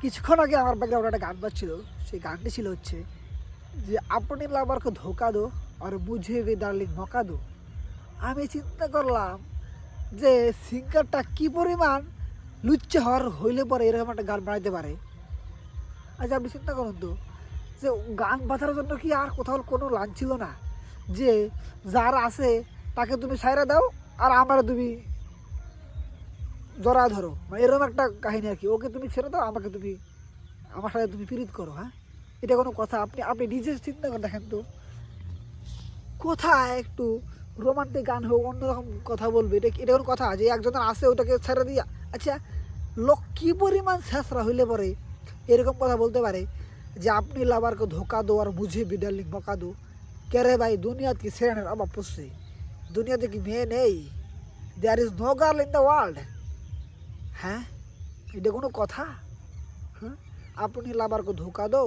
কিছুক্ষণ আগে আমার ব্যাকগ্রাউন্ডে একটা গান বাজছিল, সেই গানটি ছিল হচ্ছে যে, আপনি লাভারকে ধোকা দো আর বুঝে বে ডার্লিং, মকা দো। আমি চিন্তা করলাম যে, সিঙ্গারটা কি পরিমাণ লুচ্চে হওয়ার হইলে পরে এরকম একটা গান বানাইতে পারে? আচ্ছা আপনি চিন্তা করুন তো, যে, গান বাজার জন্য কি আর কোথাও কোনো লাইন ছিল না? যে, যার আছে তাকে তুমি সাইরা দাও আর আমরা তুমি জড়া ধরো মানে এরকম একটা কাহিনী আর কি। ওকে তুমি ছেড়ে দাও, আমাকে তুমি, আমার সাথে তুমি পীড়িত করো হ্যাঁ? এটা কোনো কথা, আপনি আপনি নিজে চিন্তা করে দেখেন তো। কোথায় একটু রোমান্টিক গান হোক, অন্যরকম কথা বলবে, এটা এটা কোনো কথা? যে একজন আসে ওটাকে ছেড়ে দিয়া আচ্ছা লোক কী পরিমাণ শেষরা হইলে পরে এরকম কথা বলতে পারে? যে আপনি লাভারকে ধোকা দো আর বুঝে বিডালিং বকা দো কে রে ভাই দুনিয়াত কি ছেড়ে অভাব পড়ছে? দুনিয়াতে কি মেয়ে নেই? There is no girl in the world হ্যাঁ এটা কোনো কথা হ্যাঁ আপনি লাভারকে ধোকা দো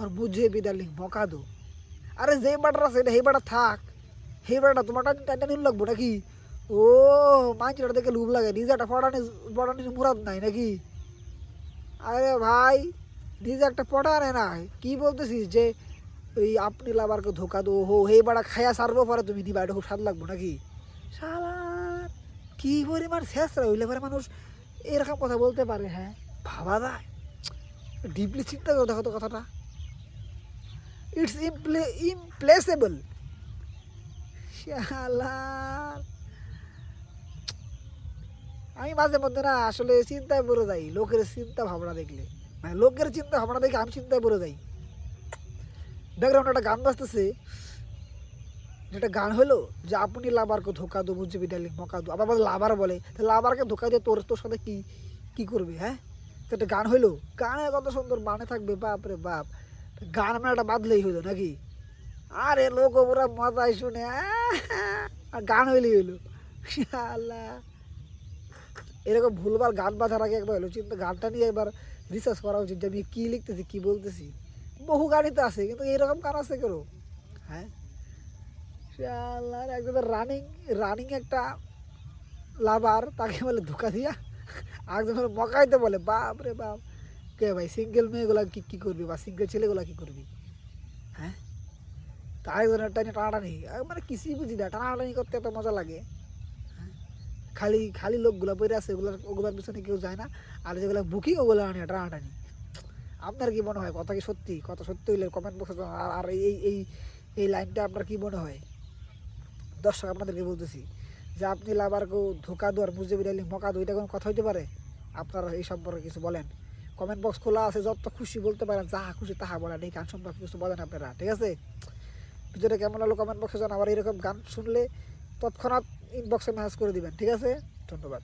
আর বুঝে বিডালিং বকা দো আরে যে বাটার আছে এটা হে বাটা থাক হে বাটা তোমার টাইটা নিন লাগবো নাকি ও মাঞ্চিটা দেখে লুব লাগে নিজে একটা পড়ানি পড়ানি মুরাদ নাই নাকি আরে ভাই নিজে একটা পড়ানে না কি বলতেছিস যে ওই আপনি লাভারকে ধোকা দো হো হে বাড়া খায়া সারবো পরে তুমি নিবা এটা খুব স্বাদ লাগবো নাকি শালার কি পরিমাণ শেষ হইলে পরে মানুষ এরকম কথা বলতে পারে হ্যাঁ। ভাবা যায় ডিপলি চিন্তা করে দেখো তো কথাটা। ইটস ইমপ্লে ইমপ্লেসেবল শালার। আমি মাঝে মধ্যে না আসলে চিন্তায় পড়ে যাই, লোকের চিন্তা ভাবনা দেখলে। মানে লোকের চিন্তা ভাবনা দেখে আমি চিন্তায় পড়ে যাই। ব্যাকগ্রাউন্ডে একটা গান বাজতেছে। যেটা গান হলো যে আপনি লাভারকে ধোকা দো বুঝছে বিডালিং মকা দো আবার লাভার বলে, তো লাভারকে ধোকা দিয়ে তোর তোর সাথে কি কি করবে হ্যাঁ? তো একটা গান হইল গানে কত সুন্দর মানে থাকবে, বাপ রে বাপ। গান মানে একটা বাদলেই হইল নাকি? আরে লোক ওরা মজাই শুনে আর গান হইলেই হইল আল্লাহ এরকম ভুলবার গান বাঁধার আগে একবার হলো, কিন্তু গানটা নিয়ে একবার রিসার্চ করা উচিত যে আমি কী লিখতেছি, কী বলতেছি। বহু গানই তো আছে, কিন্তু এরকম গান আছে কেন? হ্যাঁ? আল্লাহ একদম রানিং রানিং একটা লাভার তাকে বলে ধোকা দিয়া। একদম মকাইতে বলে, বাপ রে বাপ। কে ভাই সিঙ্গেল মেয়েগুলা কি, কী করবি বা সিঙ্গেল ছেলেগুলা কী করবি? হ্যাঁ? তা একজনের টাইনে টানাটানি। মানে কিছুই বুঝি না, টানাটানি করতে এত মজা লাগে। হ্যাঁ? খালি খালি লোকগুলো বইরে আছে ওগুলোর ওগুলোর পিছনে কেউ যায় না। আর যেগুলো বুকিং ওগুলো আনে টানাটানি। আপনার কি মনে হয়? কথা কি সত্যি? কথা সত্যি হইলে কমেন্ট বক্সে আর আর এই এই এই লাইনটা আপনার কি মনে হয়? দর্শক আপনাদেরকে বলতেছি যে আপনি লাভারকেও ধোকা দোয়ার বুঝে বিড়ালি মকা দো এটা কোনো কথা হইতে পারে? আপনারা এই সম্পর্কে কিছু বলেন। কমেন্ট বক্স খোলা আছে, যত খুশি বলতে পারেন যাহা খুশি তাহা বলেন। এই গান সম্পর্কে কিছু বলেন আপনারা, ঠিক আছে? ভিডিওটা কেমন হলো কমেন্ট বক্সে জান আবার এরকম গান শুনলে তৎক্ষণাৎ ইনবক্সে মেসেজ করে দিবেন, ঠিক আছে? ধন্যবাদ।